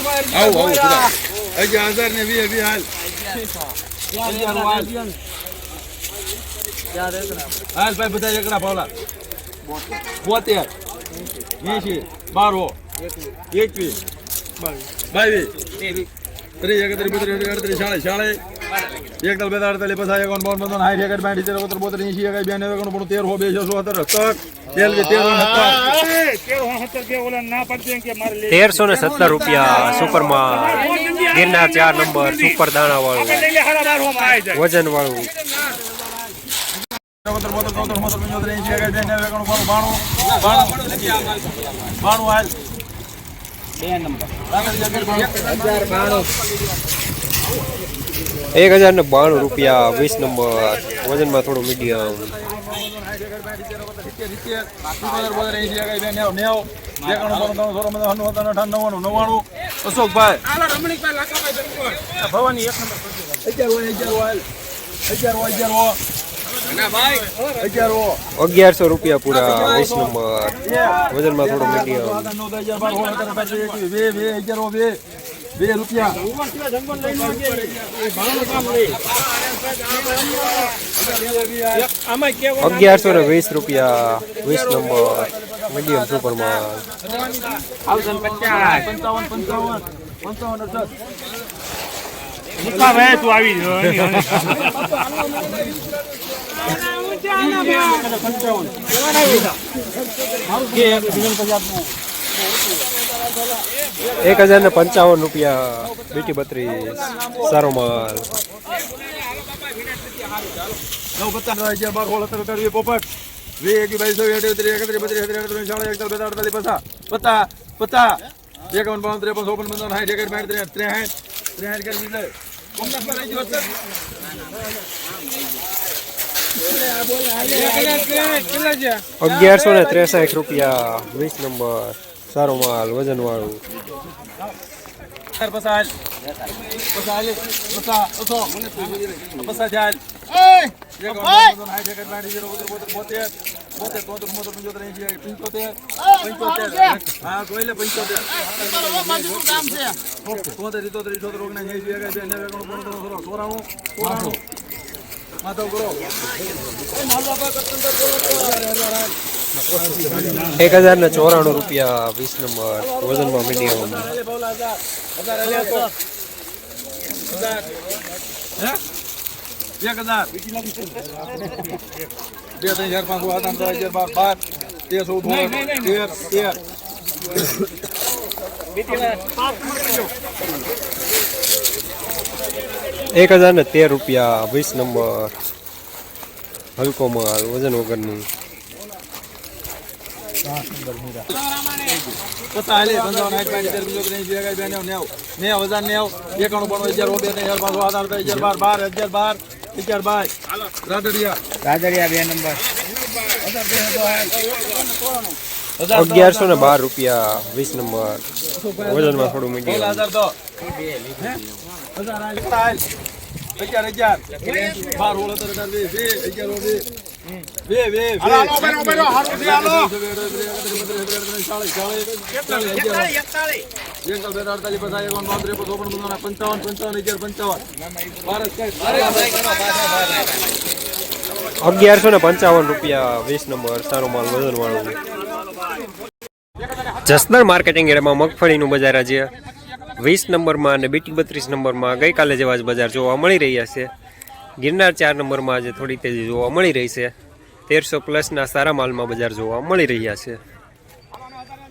આવું આવું, બધા. અગિયાર હજાર ને વીસ વીસ હાલ. હાલ ભાઈ, બધા એકડા પાવલા બોતેર. એસી બારો એકવીસ. બાવીસ. ત્રીસ, એકત્રીસ, બત્રીસ અડત્રીસ ચાલીસ ચાલીસ એકદલ બે તલે પસાય એકાવન બાવન પંચાવન સાઠ એકાઠ બાઠ સિત્તેર બોતેર બોતેર એંશી એકાઈ બે નેવું એકાણું તેર હો બે છસો સત્તર સત્તર. તેર બે તેર સત્તર. તેરસો ને સત્તર રૂપિયા સુપરમાં ગિરના ચાર નંબર સુપર દાણા વાળું વજન વાળું ચોતેર બોતેર ચોતેર બોતેર પંચોતેર એંશી એકાઈ બે નેવું એકાણું બાણું બાણું બાણું બાણું હાલ. એક હજાર ને બાણું રૂપિયા વીસ નંબર. વજનમાં થોડું મીડિયમ. અગિયારસો રૂપિયા પૂરા વીસ નંબર. વજનમાં થોડું મીડિયમ. બે રૂપિયા અગિયારસો ને વીસ રૂપિયા વીસ નંબર મીડિયમ સુપરમાં પંચાવન પંચાવન પંચાવન તું આવી એક હજાર ને પંચાવન રૂપિયા બીટી બત્રીસ સારો માલ. એકાવન બાવન ત્રેપન ચોપન પંચાવન સાઠ એકસઠ બેઠ ત્રેસઠ ત્રેસઠ કરી દીધા કોંગ્રેસમાં રહી ગયો અગિયારસો ને ત્રેસઠ રૂપિયા વીસ નંબર. સારો માલ વજન વાળું માધવ કરો એક હજાર ને ચોરાણું રૂપિયા વીસ નંબર વજનમાં મીડિયમ. એક હજાર ને તેર રૂપિયા વીસ નંબર હલકો માલ વજન વગરની પચાસ લે પંચાવન સાઠ પાંચ તેર પંચોતેર એંશી એકાઈ બે નેવું હજાર નેવું એકાણું બાણું અગિયાર બે ત્રણ ચાર પાંચ સાત આઠ બાર બાર અગિયાર બાર બે નંબર અગિયારસો ને બાર રૂપિયા વીસ નંબર. વજનમાં થોડું મીડિયમ. હજાર હજાર અગિયાર બાર વીસ અગિયાર અગિયારસો ને પંચાવન રૂપિયા વીસ નંબર સારો માલ વજન વાળું જસનર માર્કેટિંગ એરિયામાં મગફળીનું બજાર આજે વીસ નંબરમાં અને બીટી બત્રીસ નંબરમાં ગઈકાલે જેવા જ બજાર જોવા મળી રહ્યા છે. ગિરનાર ચાર નંબરમાં આજે થોડી તેજી જોવા મળી રહી છે. તેરસો પ્લસના સારા માલમાં બજાર જોવા મળી રહ્યા છે.